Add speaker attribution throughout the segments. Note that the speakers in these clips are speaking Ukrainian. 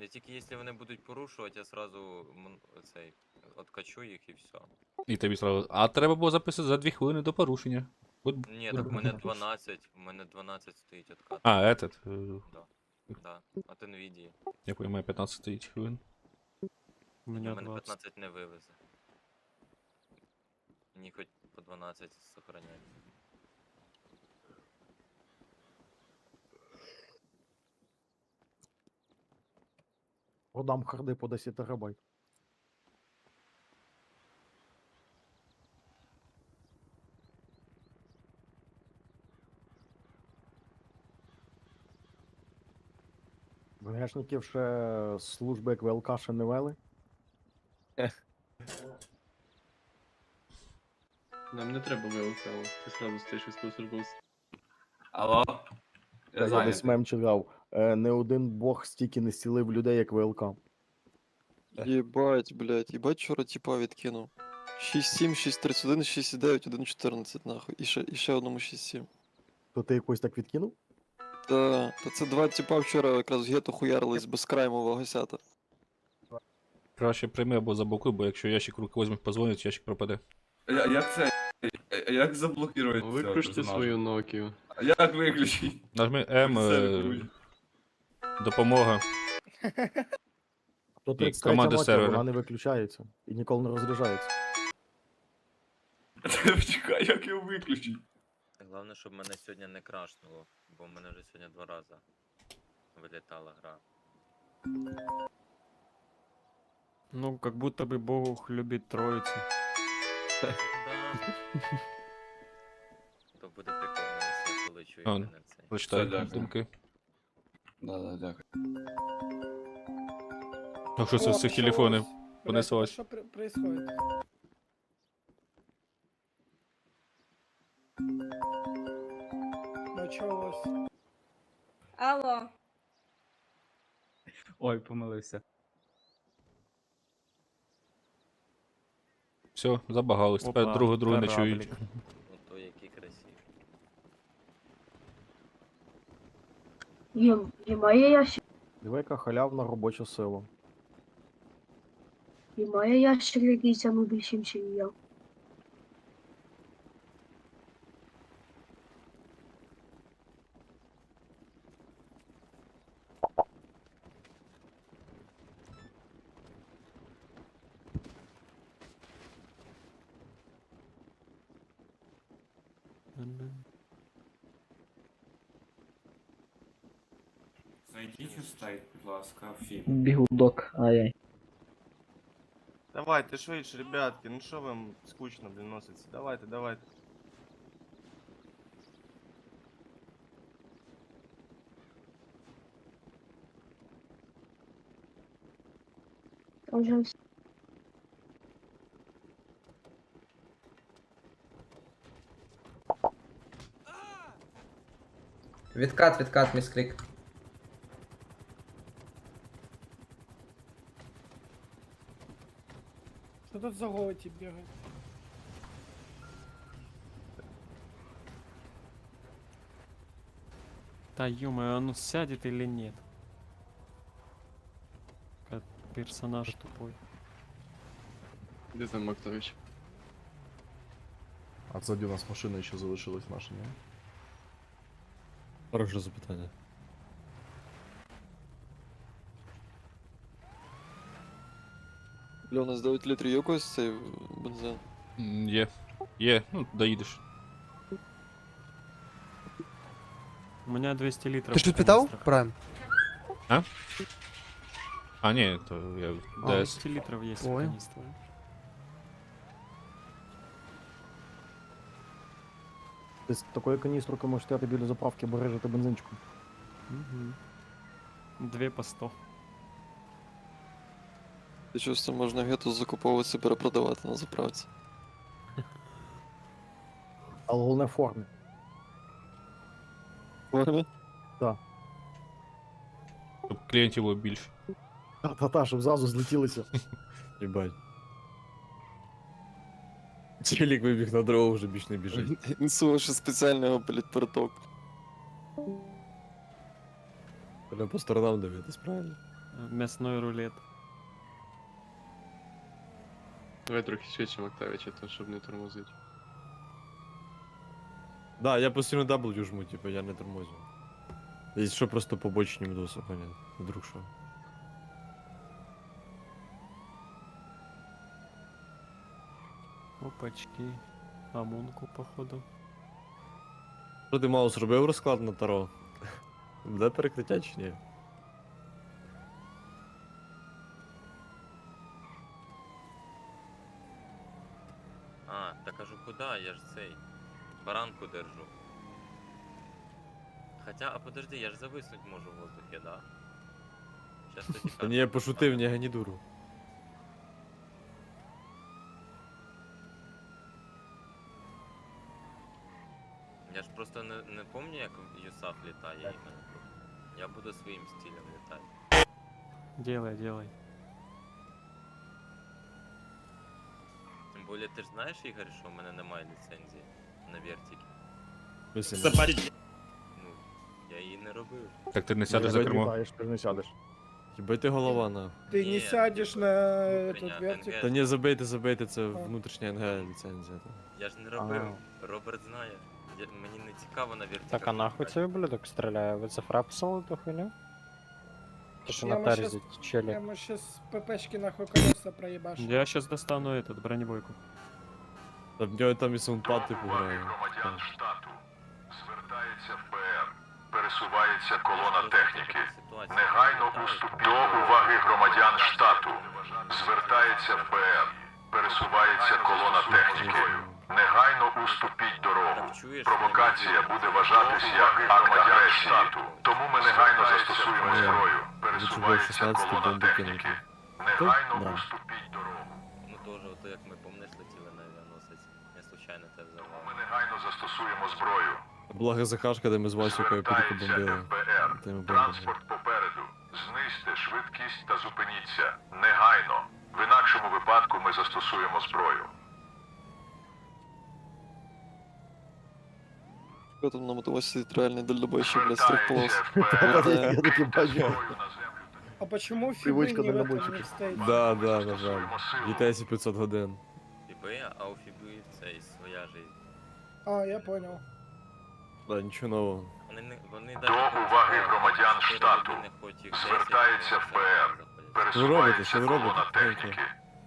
Speaker 1: Не тільки якщо вони будуть порушувати, я сразу мон- цей откачу їх і все.
Speaker 2: І тобі сразу. А треба було записати за 2 хвилини до порушення. От...
Speaker 1: Ні, так в мене 12, в мене 12 стоїть откат.
Speaker 2: А, этот. е,
Speaker 1: Да. От NVIDIA.
Speaker 2: Я понимаю, 15 стоїть хвилин.
Speaker 3: У
Speaker 1: У
Speaker 3: меня
Speaker 1: мене
Speaker 3: 20.
Speaker 1: 15 не вивезе. Мені хоч по 12 сохраняй.
Speaker 4: Продам харди по 10 терабайт. ВГшників ще служби як ВЛК ще не вели.
Speaker 5: Нам не треба ВЛК, ти сразу стаєш військовослужбовцем.
Speaker 6: Алло? Я
Speaker 4: Я десь
Speaker 6: зайнятий.
Speaker 4: мем читав. Е, Не один бог стільки не зцілив людей, як ВЛК.
Speaker 7: Єбать, блядь, єбать вчора типа відкинув. 6-7, 6-31, 6-9, 1-14, нахуй. І ще, і ще одному 6-7.
Speaker 4: То ти якось так відкинув?
Speaker 7: Та, та це два типа вчора якраз в гету хуярились без краймового гасята.
Speaker 2: Краще прийми або заблокуй, бо якщо ящик руки візьмеш позвонить, ящик пропаде.
Speaker 6: Я- Як це? Як заблокувати
Speaker 5: Виключте свою Nokia.
Speaker 6: Як виключити?
Speaker 2: Нажми М,
Speaker 6: Це
Speaker 2: е. Допомога.
Speaker 4: То
Speaker 2: І
Speaker 4: 33
Speaker 2: команди
Speaker 4: Nokia,
Speaker 2: сервера.
Speaker 4: вона не виключається і ніколи не розряджається.
Speaker 6: Чекай, як його виключити?
Speaker 1: Головне, щоб мене сьогодні не крашнуло, бо в мене вже сьогодні два рази вилітала гра.
Speaker 3: Ну, как будто бы Бог любит троицу.
Speaker 1: Да. То буде прикольно, якщо я полечу і
Speaker 2: А,
Speaker 1: мене цей.
Speaker 2: Прочитай
Speaker 6: Все, дякую.
Speaker 2: думки.
Speaker 6: Да, да, дякую.
Speaker 2: Ну що це з цих телефонів? понеслось.
Speaker 8: Что пр- происходит? Началось.
Speaker 9: Алло.
Speaker 10: Ой, помилився.
Speaker 2: Все, забагались, тепер
Speaker 3: Опа,
Speaker 2: друг друга не
Speaker 3: кораблик.
Speaker 2: чують.
Speaker 9: Є, і має ящик,
Speaker 4: Диви, яка халявна робоча сила.
Speaker 9: І має ящик, який тягнув більшим, ніж я.
Speaker 10: Зайдіть у сайт, будь ласка, фільм. Бігудок, ай-яй.
Speaker 11: Давайте швидше, ребятки, ну що вам скучно, блін, носиться? Давайте, давайте.
Speaker 9: Там же вс-
Speaker 10: Відкат, відкат, місклік.
Speaker 8: Что тут за готи бегает?
Speaker 3: Да ё оно сядет или нет? Как персонаж тупой.
Speaker 5: Де там Мактович?
Speaker 4: А ззаді у нас машина ще залишилась наша, ні?
Speaker 12: Хороше запитання.
Speaker 7: Льона, з 9 літрів є когось цей бензин?
Speaker 2: М, Є. Є, ну, доїдеш.
Speaker 3: У меня 200 литров.
Speaker 8: Ти ж
Speaker 3: в
Speaker 8: питав?
Speaker 3: канистрах.
Speaker 8: Прайм.
Speaker 2: А, ні, то я
Speaker 3: А,
Speaker 2: ДС.
Speaker 3: 200 литров есть в
Speaker 8: Понял.
Speaker 3: канистрах.
Speaker 4: Ти з такою каністрою можеш стояти біля заправки, бережити бензинчиком.
Speaker 3: Мгм. Две по 100.
Speaker 7: Ти чогось там можна в гету закуповуватися і перепродавати на заправці.
Speaker 4: Але головне в формі.
Speaker 7: Формі?
Speaker 2: Щоб клієнтів було більше.
Speaker 4: Та-та-та, щоб зразу злетілися.
Speaker 12: Єбать. Челік вибіг на дорогу, вже більш не біжить.
Speaker 7: Інсувавши спеціального, блядь, переток.
Speaker 12: Треба по сторонам дивитись, правильно?
Speaker 3: Мясной рулет.
Speaker 5: Давай трохи швидше Мактавича, то щоб не тормозити.
Speaker 12: Да, я постійно W жму, типу, я не тормозю. Якщо що, просто побочні мдоси, понятно. Вдруг що.
Speaker 3: Опачки. Амунку, походу.
Speaker 12: Що ти маус робив розклад на Таро? Буде перекриття чи ні?
Speaker 1: А, та кажу, куди? Я ж цей. Баранку держу. Хотя, а подожди, я ж зависнуть можу в воздухі, да? Щас тоді
Speaker 12: Та ні, я пошутив, не гані дуру.
Speaker 1: Я ж просто не, не пам'ятаю, як Юсаф літає іменно. Я буду своїм стилем літати.
Speaker 3: Делай, делай.
Speaker 1: Більше, ти ж знаєш, Ігор, що в мене немає ліцензії на вертики. Ну, я її не робив.
Speaker 2: Так ти не сядеш за кермо.
Speaker 4: ти не сядеш.
Speaker 12: Їбайте голова на.
Speaker 8: Ты
Speaker 1: Не,
Speaker 8: не сядешь на
Speaker 1: внутренняя
Speaker 8: этот вертик.
Speaker 1: НГ.
Speaker 12: Та ні, забийте, забийте, це внутрішня НГ ліцензія. та.
Speaker 1: Я ж не робив. Роберт знає. Я, мені не цікаво на вертиках.
Speaker 10: Так а нахуй цей ублюдок стріляє? Ви це фрапсали ту хуйню? Ти що
Speaker 8: Я щас-
Speaker 10: челі?
Speaker 8: Я мы сейчас ППшки нахуй колеса проебашим.
Speaker 3: Я сейчас достану этот бронебойку.
Speaker 12: Та в нього там і саундпад типу грає.
Speaker 13: громадян штату. Звертається ФБР. Пересувається колона техніки. Негайно уступ до уваги громадян штату. Звертається ФБР. Пересувається колона техніки. Негайно уступіть дорогу. Провокація буде вважатись як акт агресії. Тому ми негайно застосуємо зброю. Пересувається
Speaker 12: 16 бомби кинути.
Speaker 13: Негайно
Speaker 12: Да.
Speaker 13: уступіть дорогу.
Speaker 1: Ну теж, ото як ми помниш летіли на авіаносець. Я случайно те
Speaker 13: Ми негайно застосуємо зброю.
Speaker 12: Благо Захашка, де ми з Васюкою потім бомбили.
Speaker 13: ФБР. Транспорт попереду. Знизьте швидкість та зупиніться. Негайно. В інакшому випадку ми застосуємо зброю.
Speaker 7: Там на мотовозі реальний дальнобойщик, блядь, з трьох полос.
Speaker 4: Я таки бачу.
Speaker 13: Зброю на землю.
Speaker 8: А почему фибы
Speaker 4: Привычка
Speaker 8: не в этом
Speaker 4: дальнобойщиков.
Speaker 8: не стоит?
Speaker 12: Да, да, на жаль.
Speaker 13: Застосуємо силу.
Speaker 12: GTS 500 годин.
Speaker 1: Фіби, а у Фіби це і своя жизнь.
Speaker 8: А, я понял.
Speaker 12: Да, нічого нового.
Speaker 1: Вони не вони
Speaker 13: До уваги громадян штату. Звертається ФБР.
Speaker 12: Що ви робите?
Speaker 13: Пересувається
Speaker 12: Що ви робите?
Speaker 13: колона
Speaker 12: Тихенько.
Speaker 13: техніки.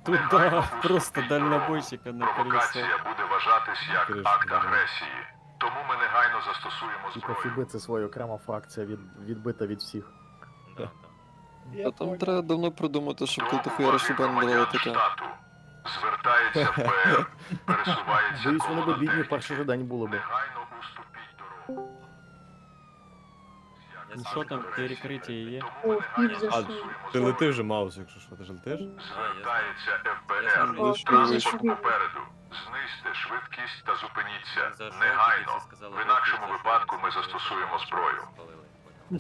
Speaker 3: Тут
Speaker 13: Негайно
Speaker 3: да,
Speaker 13: уступіть
Speaker 3: просто
Speaker 13: дорогу.
Speaker 3: дальнобойщика на колесо.
Speaker 13: Провокація буде вважатись як
Speaker 12: Кришка,
Speaker 13: акт
Speaker 12: да.
Speaker 13: агресії. Тому ми негайно застосуємо
Speaker 4: Типа
Speaker 13: зброю.
Speaker 4: фіби це своя окрема фракція, від, відбита від всіх.
Speaker 1: Да, да.
Speaker 8: Я
Speaker 7: Та там треба давно придумати, щоб коли ти хуяриш.
Speaker 13: Звертається ФБР. Пересувається
Speaker 4: Боюсь, вони би бідні в перший же день були б.
Speaker 13: Негайно уступіть дорогу.
Speaker 3: Ну що там, перекриття є?
Speaker 9: О, пів
Speaker 13: застосуємо?
Speaker 12: Ти летиш вже маус, якщо що, ти ж летиш?
Speaker 13: Звертається ФБР.
Speaker 9: О,
Speaker 13: Транспорт
Speaker 9: привіт.
Speaker 13: попереду. Знизьте швидкість та зупиніться. Негайно. В інакшому
Speaker 1: «Ой, за що
Speaker 13: випадку ми застосуємо зброю.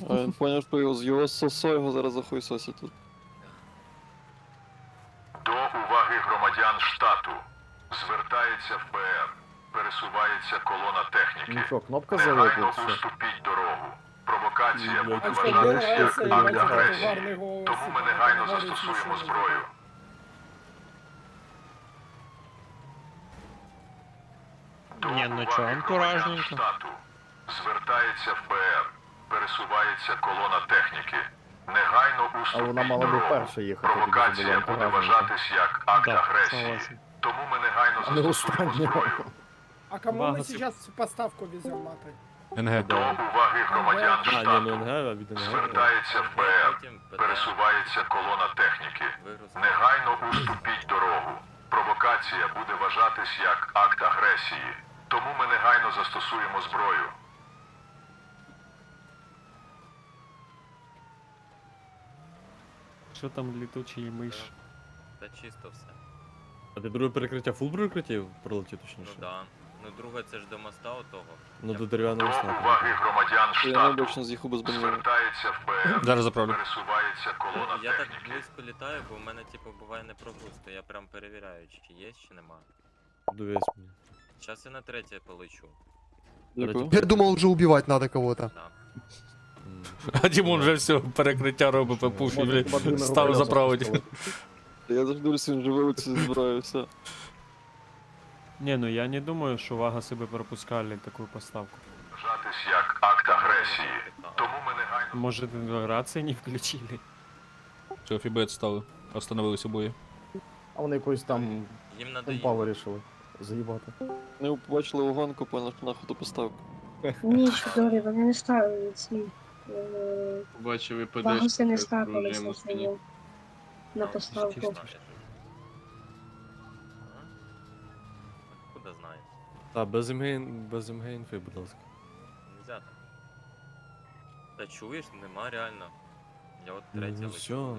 Speaker 7: А він поняв, що його з його сосо його зараз захуйсосять тут.
Speaker 13: До уваги громадян штату. Звертається ФБР. Пересувається колона техніки.
Speaker 4: Ну що, кнопка
Speaker 13: Негайно
Speaker 4: залетить, що?
Speaker 13: уступіть дорогу. Провокація буде
Speaker 8: А
Speaker 13: вважатися як акт агресії.
Speaker 8: голос.
Speaker 13: Тому ми негайно застосуємо зброю. До
Speaker 10: Ні, ну
Speaker 13: уваги громадян
Speaker 10: антуражненько.
Speaker 13: штату. Звертається ФБР. Пересувається колона техніки. Негайно уступіть
Speaker 4: вона мала би
Speaker 13: дорогу.
Speaker 4: перша їхати, тоді
Speaker 13: Провокація буде
Speaker 4: антуражненька.
Speaker 13: вважатись як акт
Speaker 10: Да,
Speaker 13: агресії.
Speaker 10: согласен.
Speaker 13: Тому ми негайно
Speaker 4: А
Speaker 13: застосуємо зброю.
Speaker 8: А кому мы
Speaker 3: Багато.
Speaker 8: сейчас поставку везем?
Speaker 2: НГ.
Speaker 13: До уваги громадян
Speaker 12: А, ні, ну
Speaker 13: штату.
Speaker 12: НГ, а від НГ.
Speaker 13: Звертається.
Speaker 1: Потім ПДА
Speaker 13: Пересувається колона техніки. Негайно уступіть дорогу. Провокація буде вважатись як акт агресії. Тому ми негайно застосуємо зброю.
Speaker 3: Що там літучий миш?
Speaker 1: Та чисто все.
Speaker 12: А ти друге перекриття фул перекриття пролетів
Speaker 1: Ну
Speaker 12: точніше?
Speaker 1: да. Ну друге це ж до моста отого.
Speaker 12: Ну до
Speaker 13: До
Speaker 12: дерев'яного
Speaker 13: уваги громадян
Speaker 7: Я
Speaker 13: штату.
Speaker 7: необично з'їхав без бензину.
Speaker 13: Звертається ФБР.
Speaker 2: Зараз заправлю.
Speaker 13: Пересувається колона
Speaker 1: Я так
Speaker 13: техніки.
Speaker 1: близько літаю, бо в мене типу буває не прогруз, то я прям перевіряю, чи є, чи нема.
Speaker 12: Дивись мені.
Speaker 1: Зараз я на третє полечу.
Speaker 7: Дякую.
Speaker 12: Я
Speaker 10: думал, уже убивать надо кого-то.
Speaker 1: Да.
Speaker 2: А Дімон вже все, перекриття робить
Speaker 4: на
Speaker 2: став заправити.
Speaker 7: Я завжди він вже вилиці збираю, все.
Speaker 3: Не, ну я не думаю, що Вагаси би пропускали таку поставку.
Speaker 13: Вважатись як акт агресії. Тому ми негайно
Speaker 3: Може, рації не включили?
Speaker 2: Все, фібет стали. Остановилися бої.
Speaker 4: А вони якось там
Speaker 1: Їм надоїло.
Speaker 4: вирішили заїбати.
Speaker 7: Не побачили угонку, поняли, що нахуй ту поставку.
Speaker 9: Ні, чудові, вони не ставили ці. Е,
Speaker 5: Бачив, ви
Speaker 9: Вагаси не
Speaker 5: подачі
Speaker 9: на
Speaker 5: спині.
Speaker 9: На поставку.
Speaker 1: А? Знаєш?
Speaker 12: Та, без МГ, без МГ інфи, будь ласка.
Speaker 1: Нельзя так. Та чуєш, нема реально. Я от
Speaker 12: Ну,
Speaker 1: третє
Speaker 12: ну
Speaker 1: лечу.
Speaker 12: всьо.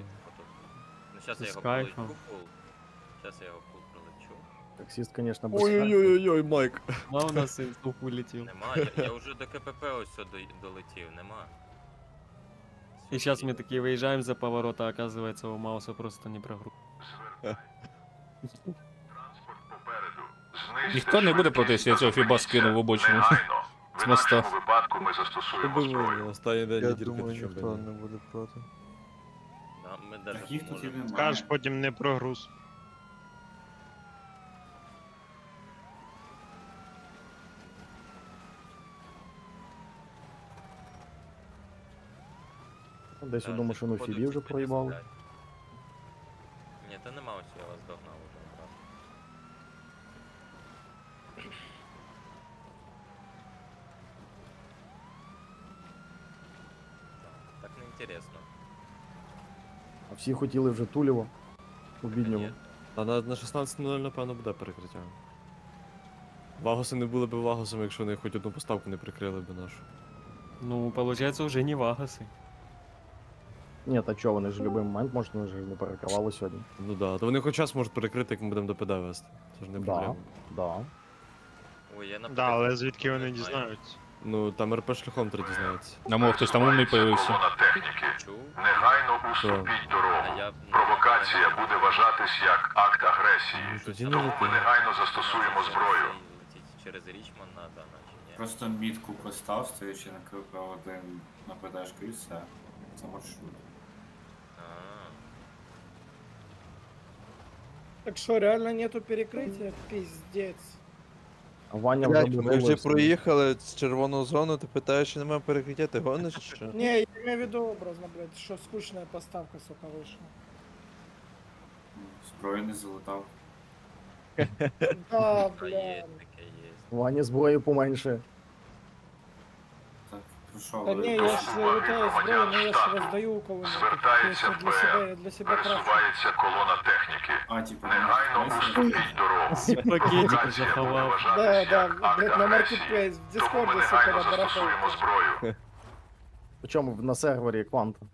Speaker 1: Ну зараз я
Speaker 3: З
Speaker 1: його
Speaker 3: кайфом.
Speaker 1: фул. Зараз я його фул пролечу.
Speaker 4: Таксист, звісно, без
Speaker 12: Ой-ой-ой, Майк.
Speaker 3: У нас і слух улетів.
Speaker 1: Нема, я, я вже до КПП ось сюди долетів, нема.
Speaker 3: І сейчас мы такие выезжаем за поворот, а оказывается у Мауса просто не прогруз.
Speaker 13: Никто
Speaker 2: Ніхто не буде проти, якщо я цього фіба скину в обочину.
Speaker 13: В
Speaker 2: З моста.
Speaker 13: інакшому випадку ми застосуємо зброю.
Speaker 12: останній день
Speaker 11: Я думаю,
Speaker 12: то
Speaker 11: ніхто не буде проти.
Speaker 1: Да, ми
Speaker 10: немає.
Speaker 3: Скажеш потім не прогруз.
Speaker 4: Десь
Speaker 1: Та,
Speaker 4: одну
Speaker 1: ти
Speaker 4: машину фібі вже проїбали.
Speaker 1: Ні, та нема ось я вас догнав уже одразу. Так, так не інтересно.
Speaker 4: А всі хотіли вже Тулєво. У біднього.
Speaker 1: Ні.
Speaker 12: А на, на 16.00, напевно, буде перекриття. Вагоси не були б вагосами, якщо вони хоч одну поставку не прикрили б нашу.
Speaker 3: Ну, получается, вже не Вагаси.
Speaker 4: Ні, та чого, вони ж в будь-який момент, може, вони ж не перекривали сьогодні.
Speaker 12: Ну да, то вони хоч час можуть перекрити, як ми будемо до ПД вести. Це ж не
Speaker 4: Да.
Speaker 12: проблема.
Speaker 4: Да.
Speaker 1: Ой, я
Speaker 3: Да, але звідки вони
Speaker 1: не знаю.
Speaker 3: дізнаються?
Speaker 12: Ну, там РП шляхом треба дізнатися.
Speaker 2: На мов хтось там умний появився.
Speaker 13: Колона техніки.
Speaker 1: Чув?
Speaker 13: Негайно уступіть
Speaker 1: А
Speaker 13: дорогу.
Speaker 1: я...
Speaker 13: Провокація буде вважатись як акт
Speaker 12: Ну,
Speaker 13: агресії.
Speaker 12: тоді не
Speaker 13: Тому ми
Speaker 12: лети.
Speaker 13: негайно застосуємо зброю.
Speaker 1: Летіть через Річмонд надо, наче ні.
Speaker 10: Просто мітку постав, стоячи на КП-1 на ПДшку і все. Це маршрут.
Speaker 8: Так что, реально нету перекрытия? Пиздец.
Speaker 4: А Ваня вже
Speaker 11: Блять, ми вже проїхали з червону зону, ти питаєш, чи немає перекриття, ти гониш чи що?
Speaker 8: Не, я имею в виду образно, блядь, что скучная поставка, сука, вышла.
Speaker 10: Ну, Зброю не залутав.
Speaker 8: Да,
Speaker 1: є,
Speaker 8: блядь.
Speaker 1: таке є.
Speaker 4: Ваня зброї поменше.
Speaker 8: Да не, я ж лутаю зброю, но я ж раздаю у кого-нибудь.
Speaker 13: Звертається
Speaker 8: Конечно, для я для крафчу.
Speaker 13: Пересувається колона техніки.
Speaker 10: А, типа,
Speaker 13: Негайно
Speaker 10: на
Speaker 13: уступіть дорогу.
Speaker 3: Всі пакетики заховав.
Speaker 8: Да, да, блядь, на маркетплейс, в Дискорде, сука, на барахолке.
Speaker 13: зброю.
Speaker 4: Причому на сервері Кванта.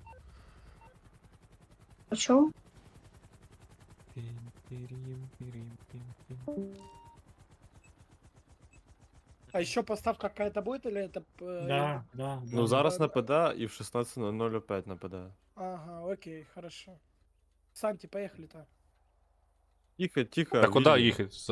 Speaker 9: О чому?
Speaker 8: А еще поставка какая-то будет или это... э,
Speaker 10: да.
Speaker 12: Ну зараз на ПД і в 16.00 опять на ПД.
Speaker 8: Ага, окей, хорошо. Санти, поехали-то.
Speaker 12: Тихо, тихо.
Speaker 2: Та куди
Speaker 12: вільно.
Speaker 2: їхати?